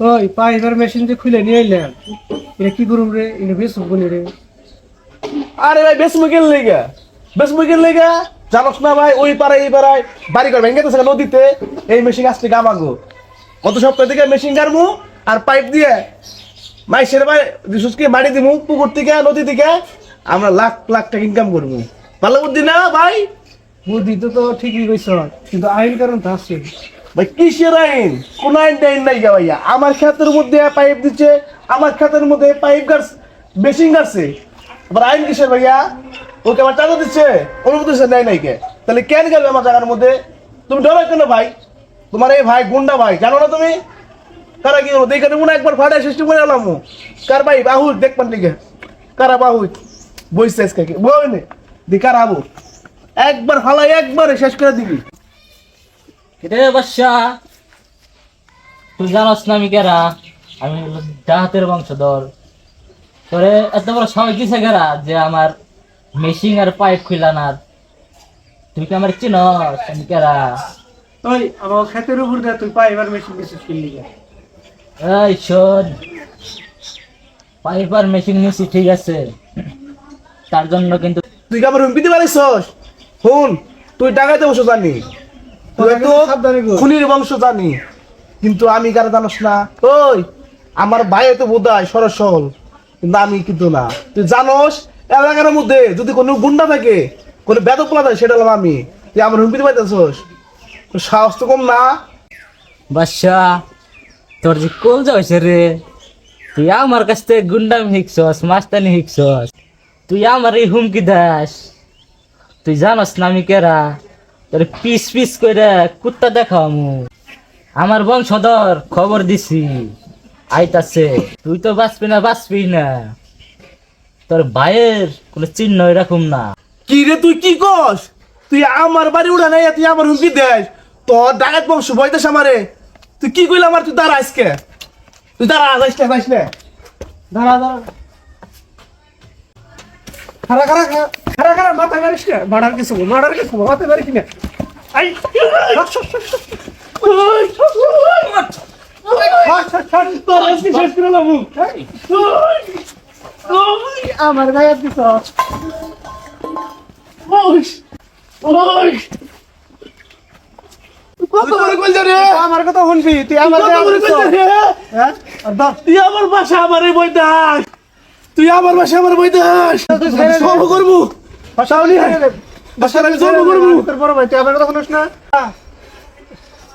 ওই piper machine যে খুলে নিয়ে এলাম এটা কি করুম রে? এটা বেশ বলি রে। আরে ভাই বেশ মুখের লেগা। বেশ মুখের লেগা? জানোস না ভাই ওই পাড়ায় এই পাড়ায় বাড়ি ঘর ভেঙে গেছে নদীতে এই মেশিন আসছে গামাগো। গত সপ্তাহ থেকে মেশিন গাড়মু আর পাইপ দিয়ে মাইসের ভাই করে বাড়ি দিমু পুকুর থেকে নদী থেকে। আমরা লাখ লাখ টাকা ইনকাম করব। ভালো বুদ্ধি না ভাই? বুদ্ধি তো তো ঠিকই কইছ কিন্তু আইন কারণ তো আছে। ভাই, কিসের আইন? কোন আইন টাইন নাই গা ভাইয়া। আমার ক্ষেতের মধ্যে পাইপ দিচ্ছে, আমার ক্ষেতের মধ্যে পাইপ গাছ বেশিং গাছে আবার আইন কিসের ভাইয়া? ওকে আমার টাকা দিচ্ছে? অনুমতি দিচ্ছে নাই নাই কে? তাহলে কেন গেল আমার জায়গার মধ্যে? তুমি ডরো কেন ভাই? তোমার এই ভাই গুন্ডা ভাই, জানো না তুমি? কারা কি হলো দেখে মনে একবার ফাটায় সৃষ্টি করে এলাম কার ভাই? বাহু দেখবেন দিকে। কারা বাহু বইছে আজকে। বই নে দি কারা একবার ফালাই একবারে শেষ করে দিবি। বাদশা তুই জানাস না আমি কেরা? আমি হলো ডাহাতের বংশধর। তোরে এত বড় সময় দিছে কেরা যে আমার মেশিন আর পাইপ খুলানার তুই কি আমার চিনস আমি কেরা? ওই আমার ক্ষেতের উপর দিয়ে তুই মেশিন মেশিন কিনলি এই শোন পাইপ আর মেশিন নিছি ঠিক আছে। তার জন্য কিন্তু তুই কি আমার হুমকি দিতে পারিস শুন তুই ডাকাইতে বসে জানি তুই তো সাবধানে গো। খুনির বংশ জানি। কিন্তু আমি কারা জানোস না। ওই। আমার ভাই তো বোধ হয় সরস সরল কিন্তু আমি কিন্তু না। তুই জানোস এলাকার মধ্যে যদি কোনো গুন্ডা থাকে কোনো বেদপলা থাকে সেটা হলাম আমি। তুই আমার হুমকি দিতে সাহস তো কম না। বাদশা তোর যে কোল যাইছে রে তুই আমার কাছ থেকে গুন্ডাম শিখছস মাস্তানি শিখছস। তুই আমার এই হুমকি দাস। তুই জানস না আমি কেরা। তোর পিস পিস করে কুত্তা দেখামু। আমার বংশধর খবর দিছি। আইতাছে তুই তো বাঁচবি না বাঁচবি না। তোর ভাইয়ের কোনো চিহ্ন এরকম না। কি রে তুই কি কস? তুই আমার বাড়ি উড়া নাই তুই আমার হুমকি দেস। তোর ডাকাত বংশ বইতেস আমারে। তুই কি কইলে আমার? তুই দাঁড়া আজকে। তুই দাঁড়া যাইস না যাইস দাঁড়া দাঁড়া। খারা খারা খারা, খারা খারা মাথা মারিস না। মারার কিছু মারার কিছু মাথা মারিস না। আই আমার তুই আমার কথা শুনবি তুই আমার রে? হ্যাঁ? তুই আমার বাসা আমারে বই দাস। তুই আমার বাসা আমার বই দাস। তুই করব। সাউনি বাসার জন্ম করব। তোর বড় ভাই তুই আমার কথা শুনিস না?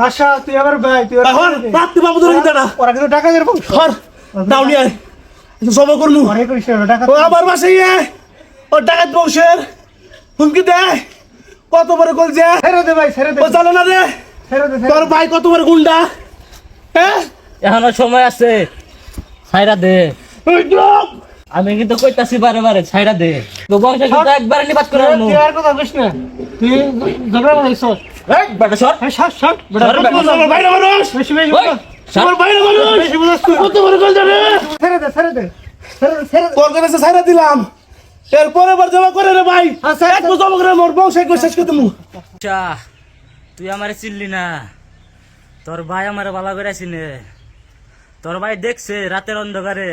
ভাষা তুই আমার ভাই তুই ওরা এখন রাত্রি বাবু ধরে দিতে না ওরা কিন্তু টাকা যেরকম হর দাউনি আয়। জব করব ঘরে করিস টাকা ও আমার বাসায় ও ডাকাত বংশের। হুমকি দেয় কত বড় কল যে ছেড়ে দে ভাই ছেড়ে দে। ও না রে। ছেড়ে দে তোর ভাই কত বড় গুন্ডা? হ্যাঁ? এখনও সময় আছে। ছাইরা দে। ওই আমি কিন্তু কইতাছি বারে বারে ছাইরা দে তো বংশ কিন্তু একবারে নিবাস করে আনমু তুই আর কথা কইস না তুই ঝগড়া লাগাইছ এই বেটা সর এই বেটা সর, বেটা, আমার না মানুষ বেশি বেশি সর। না মানুষ বেশি বুঝাস তুই কত বড় কল রে ছেড়ে দে ছেড়ে দে তোর কাছে ছাইরা দিলাম এরপরে আবার জমা করে রে ভাই আচ্ছা, এক বছর জমা করে মোর বংশ একবার শেষ করে দেবো আচ্ছা তুই আমারে চিনলি না তোর ভাই আমারে ভালো করে চিনে তোর ভাই দেখছে রাতের অন্ধকারে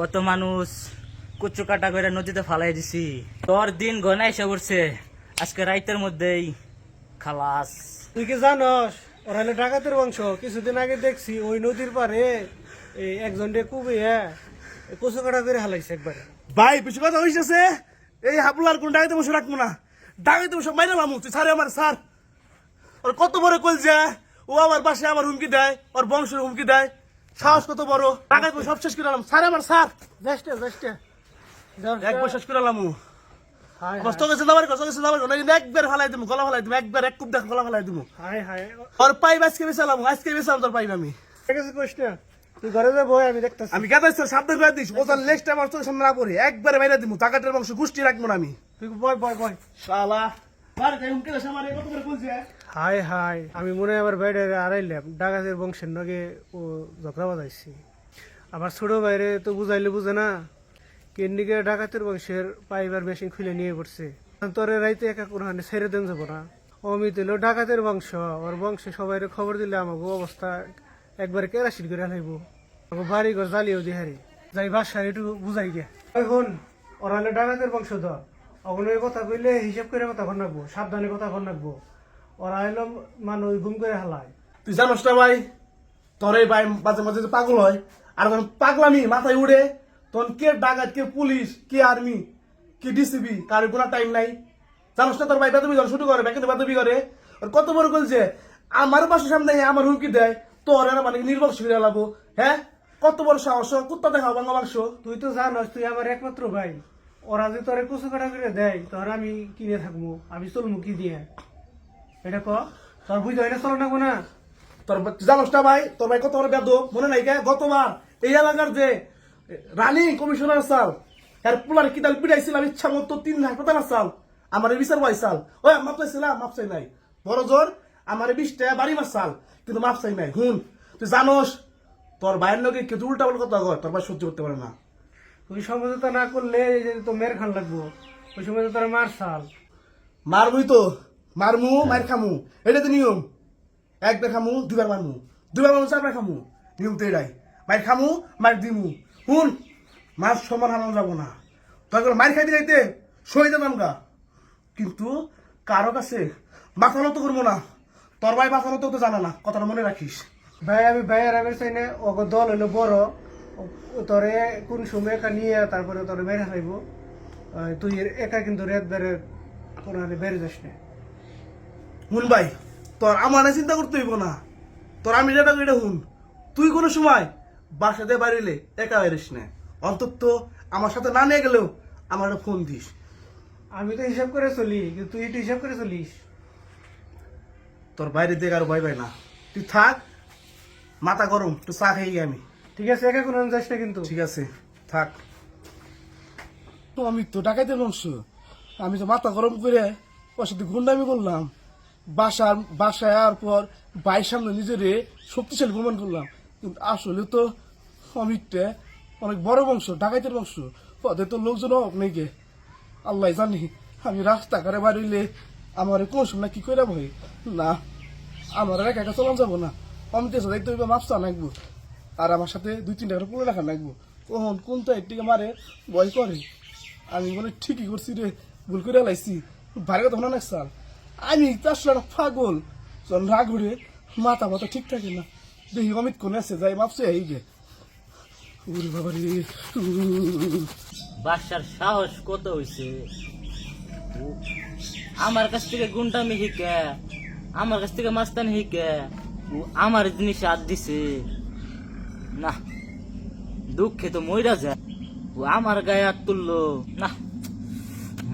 কত মানুষ কুচু কাটা করে নদীতে ফালাই দিছি। তোর দিন গনাই এসে পড়ছে। আজকে রাইতের মধ্যেই খালাস। তুই কি জানস? ওরা হলো ডাকাতের বংশ। কিছুদিন আগে দেখছি ওই নদীর পারে এই একজন রে কুবে হ্যাঁ কচু কাটা করে হালাইছে একবারে। ভাই বেশি কথা হইছে এই হাবলার কোন ডাকাইতে বসে রাখব না। ডাকাইতে বসে মাইরে লামু। তুই সারে আমার স্যার ওর কত বড় কল যে ও আমার বাসায় আমার হুমকি দেয় ওর বংশের হুমকি দেয়। সাহস কত বড়? বসে সব শেষ করে আলাম। স্যার আমার স্যার। যাসটা যাসটা একবার শেষ করে আলামু। কষ্ট গেছে দাবার কষ্ট গেছে দাবার না একবার ফালাই দিমু গলা ফালাই দিমু একবার এক কুপ দেখ গলা ফালাই দিমু। ওর পাইপ আজকে বেচালাম আজকে বেচালাম তোর পাইপ আমি। ঠিক আছে কইস তুই ঘরে যা বই আমি দেখতাছি। আমি তোর করে দিস। তোর সামনে না পড়ি একবারে বাইরে দিমু। টাকাটার রাখব না আমি। তুই বয় বয় বয়। শালা। মার কাই হুমকি দেশ কত বড় কল যে হাই হাই আমি মনে হয় আমার বাইরে আড়াইলাম। ডাকাতের বংশের নগে ও ঝগড়া বাজাইছি আমার ছোট বাইরে তো বুঝাইলে বুঝে না কেন্দিকে ডাকাতের বংশের পাইবার মেশিন খুলে নিয়ে পড়ছে। তোরে রাইতে একা কোনো হানে ছেড়ে দেন যাব না। অমিত এলো ডাকাতের বংশ, ওর বংশে সবাই খবর দিলে আমাকে অবস্থা একবারে কেরাসিন করে লাইব বাড়ি ঘর জ্বালিয়েও দিহারি যাই বাসায় একটু বুঝাই গে এখন ওরা ডাকাতের বংশধর। অগলের কথা কইলে হিসাব করে কথা কর নাকবো সাবধানে কথা কর নাকবো ওরা হলো মানুষ গুম করে হালায় তুই জানোস না ভাই তোর এই ভাই মাঝে মাঝে যে পাগল হয় আর যখন পাগলামি মাথায় উড়ে তখন কে ডাকাত কে পুলিশ কে আর্মি কে ডিসিবি কার কোনো টাইম নাই। জানোস না তোর ভাই বেদবি করে শুরু করে ব্যাংকে বেদবি করে। আর কত বড় বলছে আমার বাসার সামনে আমার হুমকি দেয় তোর এরা মানে নির্বংশ করে লাবো। হ্যাঁ? কত বড় সাহস কুত্তা দেখাও বাংলা মাংস। তুই তো জানোস তুই আমার একমাত্র ভাই। ওরা যে তোরে কুচু কাটা করে দেয় তোর আমি কিনে থাকব আমি চলবো কি দিয়ে। এটা ক? তোর হয় না চলো নাকবো না তোর জানোস না ভাই তোর ভাই কত বড় বেদ মনে নাই কে? গতবার এই এলাকার যে রানী কমিশনার সাল এর পোলার কিতাল পিড়াইছিলাম ইচ্ছা মতো তিন হাসপাতাল সাল আমার বিচার ভাই সাল ওই মাপ চাইছিলাম মাপ চাই নাই। বড় জোর আমার বিশটা বাড়ি মার সাল কিন্তু মাপ চাই নাই। হুন তুই জানোস তোর ভাইয়ের লগে কেউ উল্টা বলে কথা কয় তোর ভাই সহ্য করতে পারে না। তুই সমঝোতা না করলে তো মের খান লাগবো ওই সময় তো তোর মার সাল মারবই তো। মারমু মার খামু। এটা তো নিয়ম। একবার খামু দুবার মারমু। দুবার মারমু চারবার খামু। নিয়ম তো এটাই। মার খামু মার দিমু। হুন মাছ সমান হারানো যাব না। তখন মার খাইতে খাইতে সই যেতাম গা কিন্তু কারও কাছে বাঁচানো তো করব না। তোর ভাই বাঁচানো তো তো জানা না। কথাটা মনে রাখিস। ভাই আমি ভাইয়ের আমি চাই না দল হইল বড়। তোরে কোন সময় একা নিয়ে তারপরে তোরে বেড়ে খাইব তুই একা কিন্তু রেত বেড়ে কোনো বেড়ে যাস না। হুন ভাই তোর আমার না চিন্তা করতে হইব না। তোর আমি যেটা এটা হুন। তুই কোনো সময় বাসাতে বাড়িলে একা বাইরিস না। অন্তত আমার সাথে না নিয়ে গেলেও আমার ফোন দিস। আমি তো হিসাব করে চলি কিন্তু তুই একটু হিসাব করে চলিস। তোর বাইরে দেখ আর ভয় পাই না। তুই থাক মাথা গরম একটু চা খাই আমি। ঠিক আছে একা কোনো যাস না কিন্তু। ঠিক আছে থাক। তো আমি তো ডাকাইতে বংশ আমি তো মাথা গরম করে ওর সাথে গুন্ডামি করলাম। বাসার, বাসায় আর পর বাইর সামনে নিজেরে শক্তিশালী প্রমাণ করলাম। কিন্তু আসলে তো অমিকটা অনেক বড় বংশ, ডাকাইতের বংশ। ওদের তো লোকজন অভাব নেই গে। আল্লাহ জানি, আমি রাস্তা করে বাড়িলে আমার কোন সময় কি করে ভাই না, আমার একা একা চলান যাব না। অমিতের সাথে তো মাপসা নাকবো আর আমার সাথে দুই তিনটা করে পুরো রাখা লাগবো। কখন কোন তো একটিকে মারে ভয় করে। আমি বলে ঠিকই করছি রে, ভুল করে লাইছি। ভারী কথা না সাল আমি তার সাথে পাগল। যখন রাগ মাথা মাথা ঠিক থাকে না। দেখি অমিত কোনে আছে যাই মাপছে এই গে উরে বাবা রে। বাসার সাহস কত হইছে? আমার কাছ থেকে গুন্ডামি হিকে আমার কাছ থেকে মাস্তানি হিকে ও আমার জিনিস হাত দিছে। না, দুঃখে তো মইরা যায়। ও আমার গায়ে হাত তুললো। না,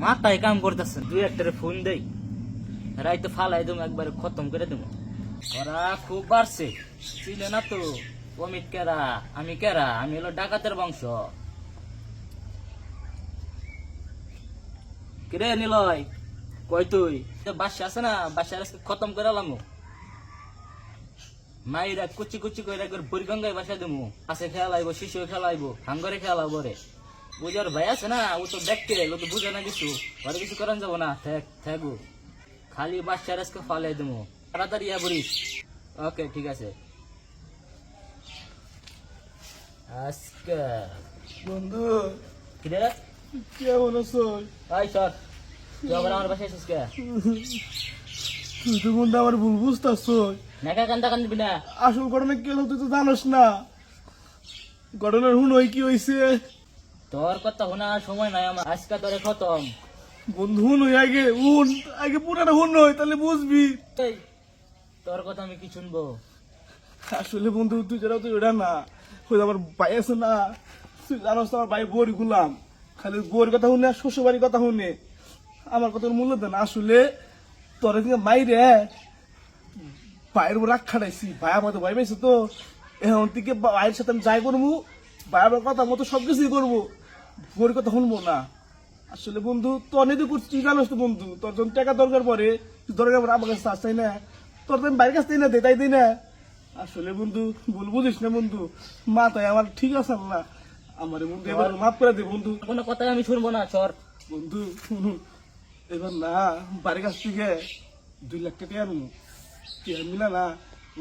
মাথায় কাম করতেছে দুই একটা ফোন দেই রাইতে ফালাই দেবো, একবারে খতম করে দেবো। ওরা খুব বাড়ছে। চিনে না তো, অমিত কেরা, আমি কেরা? আমি হলো ডাকাতের বংশ। কিরে নিলয়, কই তুই? বাসা আছে না? বাসা আজকে খতম করে এলাম। মাইরা কুচি কুচি করে একবার বুড়িগঙ্গায় বাসা দেবো। আছে খেলাইবো শিশু খেলাইবো, হাঙ্গরে খেলাবো রে। বুঝার ভাই আছে না? ও তো দেখতে ও তো বুঝে না কিছু। ঘরে কিছু করান যাব না। থাক। খালি বাচ্চার আজকে ফালাই দেবো। তাড়াতাড়ি বলিস ওকে ঠিক আছে। আজকে বন্ধু। কিরে কেমন আছো আই সর তুই আবার আমার বাসায় এসেছিস কে? তুই তো বন্ধু আমার ভুল বুঝতেছো নাকা কান্দা কান্দবি না। আসল ঘটনা কি হলো তুই তো জানোস না। ঘটনার হুন ওই কি হয়েছে তোর কথা শোনার সময় নাই আমার। আজকে তোরে খতম। বন্ধু হুন ওই আগে হুন আগে পুরাটা হুন নয় তাহলে বুঝবি। এই, তোর কথা আমি কি শুনব? আসলে বন্ধু তুই যেটা তুই ওটা না। ওই আমার ভাই আছে না তুই জানোস তো আমার ভাই বোর গুলাম। খালি বোর কথা শুনে আর শ্বশুর বাড়ির কথা শুনে। আমার কথার মূল্য দেন আসলে তোর এদিকে মাইরে ভাইয়ের উপর রাগ খাটাইছি। ভাই আমাদের ভাই পাইছে তো। এখন থেকে ভাইয়ের সাথে আমি যাই করব ভাই আমার কথা মতো সব কিছুই করব। বোর কথা শুনব না। আসলে বন্ধু তো অনেক করছিস তুই জানোস তো বন্ধু তোর যখন টাকা দরকার পরে তুই দরকার পরে আমার কাছে চাস না। তোর তো আমি বাড়ির কাছ থেকে না দে তাই তাই না। আসলে বন্ধু ভুল বুঝিস না বন্ধু মাথায় আমার ঠিক আছে না আমার বন্ধু এবার মাফ করে দে বন্ধু। কোনো কথাই আমি শুনব না চর। বন্ধু শুনুন এবার না বাড়ির কাছ থেকে দুই লাখ টাকা আনব। কে মিলা না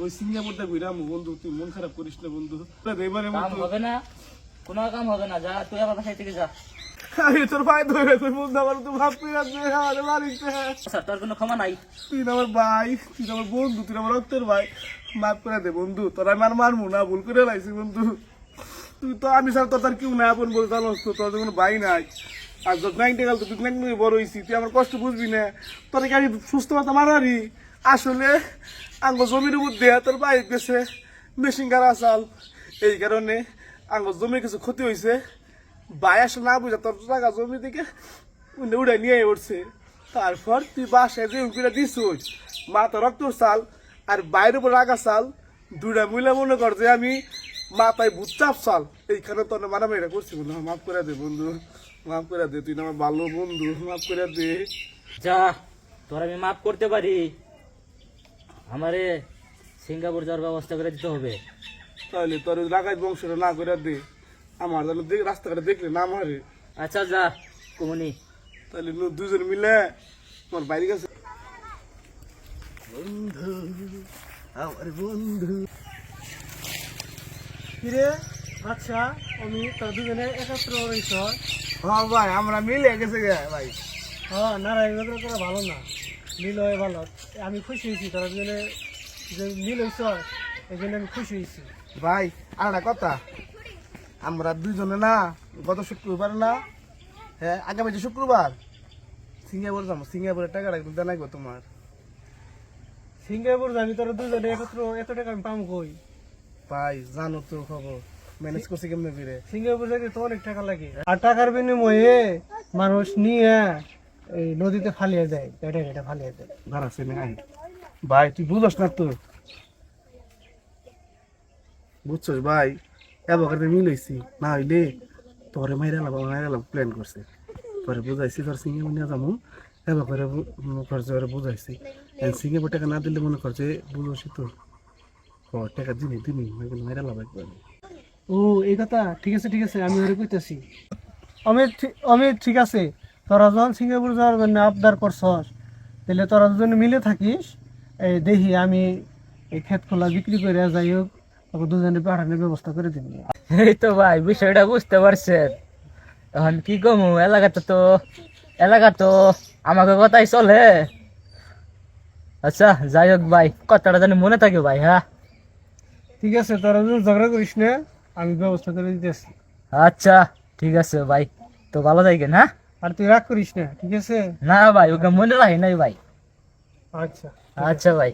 ওই সিঙ্গাপুরটা ঘুরাম বন্ধু তুই মন খারাপ করিস না বন্ধু। এবারে হবে না কোনো কাম হবে না যা তুই আমার বাসায় থেকে যা। আমি তোর ভাই ধরে তুই বন্ধু আমার তো ভাব যাচ্ছে আমার বাড়িতে। তোর কোনো ক্ষমা নাই। তুই না আমার ভাই তুই আমার বন্ধু তুই না আমার রক্তের ভাই। মাফ করে দে বন্ধু তোর আমি আর মারবো না ভুল করে লাইছি বন্ধু। তুই তো আমি স্যার তোর তার কেউ না আপন বলে জানোস তো তোর কোনো ভাই নাই। আর যত নাইনটে গেল তো তুই নাইন বড় হয়েছি তুই আমার কষ্ট বুঝবি না। তোর কি আমি সুস্থ মতো মারারি আসলে আঙ্গ জমির উপর দেয়া তোর বাইক গেছে মেশিন গাড়া চাল। এই কারণে আঙ্গ জমির কিছু ক্ষতি হয়েছে আসলে না বুঝা তোর টাকা জমি থেকে উড়ে নিয়ে উঠছে। তারপর তুই বাসায় যে উকিরা দিস মা তো রক্ত চাল আর বাইরের উপর রাখা চাল। দুটা মিলে মনে কর যে আমি মাথায় বুচ্চাপ চাল। এইখানে তোর মারামারিটা করছি বন্ধু মাফ করে দে বন্ধু মাফ করে দে তুই না আমার ভালো বন্ধু মাফ করে দে। যা তোর আমি মাফ করতে পারি। আমারে সিঙ্গাপুর যাওয়ার ব্যবস্থা করে দিতে হবে। তাহলে তোর রাগাই বংশটা না করে দে। আমার যেন দেখ রাস্তাঘাটে দেখলে না মারে। আচ্ছা যা কুমনি। তাহলে দুজন মিলে তোমার বাইরে গেছে। বন্ধু আমার বন্ধু। কিরে? আচ্ছা আমি তোর দুজনে একত্র রয়েছ। হ্যাঁ ভাই আমরা মিলে গেছে গে ভাই। হ্যাঁ নারায়ণ করা ভালো না। মিল হয় ভালো। আমি খুশি হয়েছি তোরা দুজনে যে মিল হয়েছ এই জন্য আমি খুশি হয়েছি। ভাই আর একটা কথা। আমরা দুইজনে না গত শুক্রবার না হ্যাঁ আগামী যে শুক্রবার সিঙ্গাপুর যাব সিঙ্গাপুরের টাকাটা কিন্তু জানাইবো তোমার। সিঙ্গাপুর যাবি তোরা দুজনে একত্র এত টাকা আমি পাম কই? ভাই জানো তো খবর ম্যানেজ করছি কেমনে ফিরে সিঙ্গাপুর যাইতে তো অনেক টাকা লাগে। আর টাকার বিনিময়ে মানুষ নিয়ে এই নদীতে ফালিয়ে দেয় পেটে পেটে ফালিয়ে দেয়। ভাড়া সে নাই ভাই তুই বুঝস না তো। বুঝছস ভাই? এবার মিলাইছি না হইলে তোরে মাইরা লাভ মাইরা লাভ প্ল্যান করছে। পরে বুঝাইছি তোর সিঙ্গে মনে যাব করছে ওরা বুঝাইছি। সিঙ্গে টাকা না দিলে মনে করছে বুঝছি তো। টাকা দিনি দিনি মাইরা লাভ একবার। ও, এই কথা, ঠিক আছে ঠিক আছে, আমি ওরে কইতেছি। অমিত অমিত, ঠিক আছে, তোরা যখন সিঙ্গাপুর যাওয়ার জন্য আবদার করছস তাহলে তোরা দুজনে মিলে থাকিস। এই দেখি আমি এই ক্ষেত খোলা বিক্রি করে যাই হোক তোকে দুজনে পাঠানোর ব্যবস্থা করে দিবি এই তো ভাই বিষয়টা বুঝতে পারছেন। এখন কি কমু এলাকাতে তো এলাকা তো আমাকে কথাই চলে। আচ্ছা যাই হোক ভাই কথাটা জানি মনে থাকে ভাই হ্যাঁ? ঠিক আছে তোরা ঝগড়া করিস না আমি ব্যবস্থা করে দিতেছি। আচ্ছা ঠিক আছে ভাই তো ভালো থাকেন হ্যাঁ? আর তুই রাগ করিস না ঠিক আছে? না ভাই ওকে মনে রাখি নাই ভাই। আচ্ছা। আচ্ছা ভাই।